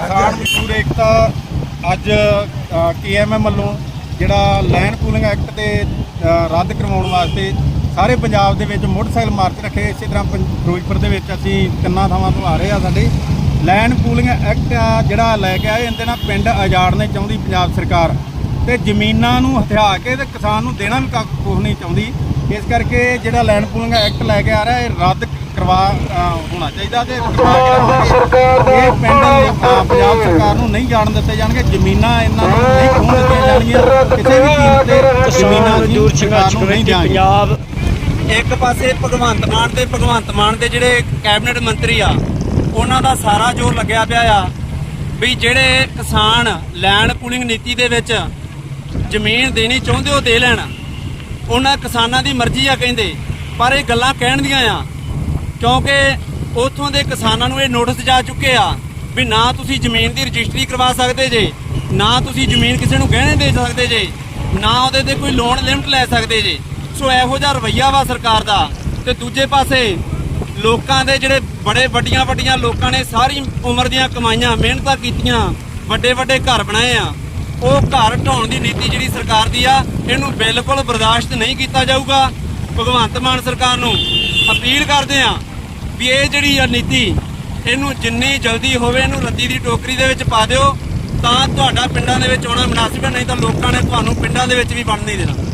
ਕਿਸਾਨ ਮਜ਼ਦੂਰ ਏਕਤਾ ਅੱਜ ਕੇਐਮਐਮ ਵੱਲੋਂ ਜਿਹੜਾ ਲੈਂਡ ਪੂਲਿੰਗ ਐਕਟ ਤੇ ਰੱਦ ਕਰਵਾਉਣ ਵਾਸਤੇ ਸਾਰੇ ਪੰਜਾਬ ਦੇ ਵਿੱਚ ਮੋਟਰਸਾਈਕਲ ਮਾਰਚ ਰੱਖੇ। ਇਸੇ ਤਰ੍ਹਾਂ ਪੰ- ਫਿਰੋਜ਼ਪੁਰ ਦੇ ਵਿੱਚ ਅਸੀਂ ਤਿੰਨਾਂ ਥਾਵਾਂ ਤੋਂ ਆ ਰਹੇ ਆ ਸਾਡੇ। ਲੈਂਡ ਪੂਲਿੰਗ ਐਕਟ ਆ ਜਿਹੜਾ ਲੈ ਕੇ ਆਏ, ਇਹਦੇ ਨਾਲ ਪਿੰਡ ਉਜਾੜਨੇ ਚਾਹੁੰਦੀ ਪੰਜਾਬ ਸਰਕਾਰ। ਤੇ ਜ਼ਮੀਨਾਂ ਨੂੰ ਹਥਿਆ ਕੇ ਤੇ ਕਿਸਾਨ ਨੂੰ ਦੇਣਾ ਵੀ ਕੱਖ ਕੁਛ ਨਹੀਂ ਚਾਹੁੰਦੀ। ਇਸ ਕਰਕੇ ਜਿਹੜਾ ਲੈਂਡ ਪੂਲਿੰਗ ਐਕਟ ਲੈ ਕੇ ਆ ਰਿਹਾ, ਇਹ ਰੱਦ ਕਰਵਾ ਹੋਣਾ ਚਾਹੀਦਾ ਤੇ ਇਹ ਪਿੰਡ ਪੰਜਾਬ ਸਰਕਾਰ ਨੂੰ ਨਹੀਂ ਜਾਣ ਦਿੱਤੇ ਜਾਣਗੇ ਜ਼ਮੀਨਾਂ ਇਹਨਾਂ ਨੂੰ ਨਹੀਂ ਖੋਹਣ ਦਿੱਤੀਆਂ ਜਾਣਗੀਆਂ ਕਿਸੇ ਵੀ ਕੀਮਤ ਤੇ ਜ਼ਮੀਨਾਂ ਮਜ਼ਦੂਰ ਸੰਘਰਸ਼ ਕਮੇਟੀ ਦਿਆਂਗੇ ਪੰਜਾਬ ਇੱਕ ਪਾਸੇ ਭਗਵੰਤ ਮਾਨ ਤੇ ਭਗਵੰਤ ਮਾਨ ਦੇ ਜਿਹੜੇ ਕੈਬਨਿਟ ਮੰਤਰੀ ਆ ਉਹਨਾਂ ਦਾ ਸਾਰਾ ਜ਼ੋਰ ਲੱਗਿਆ ਪਿਆ ਆ ਵੀ ਜਿਹੜੇ ਕਿਸਾਨ ਲੈਂਡ ਪੂਲਿੰਗ ਨੀਤੀ ਦੇ ਵਿੱਚ ਜ਼ਮੀਨ ਦੇਣੀ ਚਾਹੁੰਦੇ ਉਹ ਦੇ ਲੈਣ। ਉਹਨਾਂ ਕਿਸਾਨਾਂ ਦੀ ਮਰਜ਼ੀ ਆ ਕਹਿੰਦੇ ਪਰ ਇਹ ਗੱਲਾਂ ਕਹਿਣ ਦੀਆਂ ਆ ਕਿਉਂਕਿ ਉਥੋਂ ਦੇ ਕਿਸਾਨਾਂ ਨੂੰ ਇਹ ਨੋਟਿਸ ਜਾ ਚੁੱਕੇ ਆ ਵੀ ਨਾ ਤੁਸੀਂ ਜ਼ਮੀਨ ਦੀ ਰਜਿਸਟਰੀ ਕਰਵਾ ਸਕਦੇ ਜੇ, ਨਾ ਤੁਸੀਂ ਜ਼ਮੀਨ ਕਿਸੇ ਨੂੰ ਗਹਿਣੇ ਦੇ ਸਕਦੇ ਜੇ, ਨਾ ਉਹਦੇ ਤੇ ਕੋਈ ਲੋਨ ਲਿਮਟ ਲੈ ਸਕਦੇ ਜੇ। ਸੋ ਇਹੋ ਜਿਹਾ ਰਵਈਆ ਵਾ ਸਰਕਾਰ ਦਾ। ਤੇ ਦੂਜੇ ਪਾਸੇ ਲੋਕਾਂ ਦੇ ਜਿਹੜੇ ਬੜੇ ਵੱਡੀਆਂ ਵੱਡੀਆਂ ਲੋਕਾਂ ਨੇ ਸਾਰੀ ਉਮਰ ਦੀਆਂ ਕਮਾਈਆਂ, ਮਿਹਨਤਾਂ ਕੀਤੀਆਂ, ਵੱਡੇ ਵੱਡੇ ਘਰ ਬਣਾਏ ਆ, ਉਹ ਘਰ ਢਾਉਣ ਦੀ ਨੀਤੀ ਜਿਹੜੀ ਸਰਕਾਰ ਦੀ ਆ, ਇਹਨੂੰ ਬਿਲਕੁਲ ਬਰਦਾਸ਼ਤ ਨਹੀਂ ਕੀਤਾ ਜਾਊਗਾ। ਭਗਵੰਤ ਮਾਨ ਸਰਕਾਰ ਨੂੰ ਅਪੀਲ ਕਰਦੇ ਆ ਵੀ ਇਹ ਜਿਹੜੀ ਆ ਨੀਤੀ, ਇਹਨੂੰ ਜਿੰਨੀ ਜਲਦੀ ਹੋਵੇ, ਇਹਨੂੰ ਰੱਦੀ ਦੀ ਟੋਕਰੀ ਦੇ ਵਿੱਚ ਪਾ ਦਿਓ, ਤਾਂ ਤੁਹਾਡਾ ਪਿੰਡਾਂ ਦੇ ਵਿੱਚ ਆਉਣਾ ਮੁਨਾਸਿਬ ਹੈ, ਨਹੀਂ ਤਾਂ ਲੋਕਾਂ ਨੇ ਤੁਹਾਨੂੰ ਪਿੰਡਾਂ ਦੇ ਵਿੱਚ ਵੀ ਵੜਨ ਨਹੀਂ ਦੇਣਾ।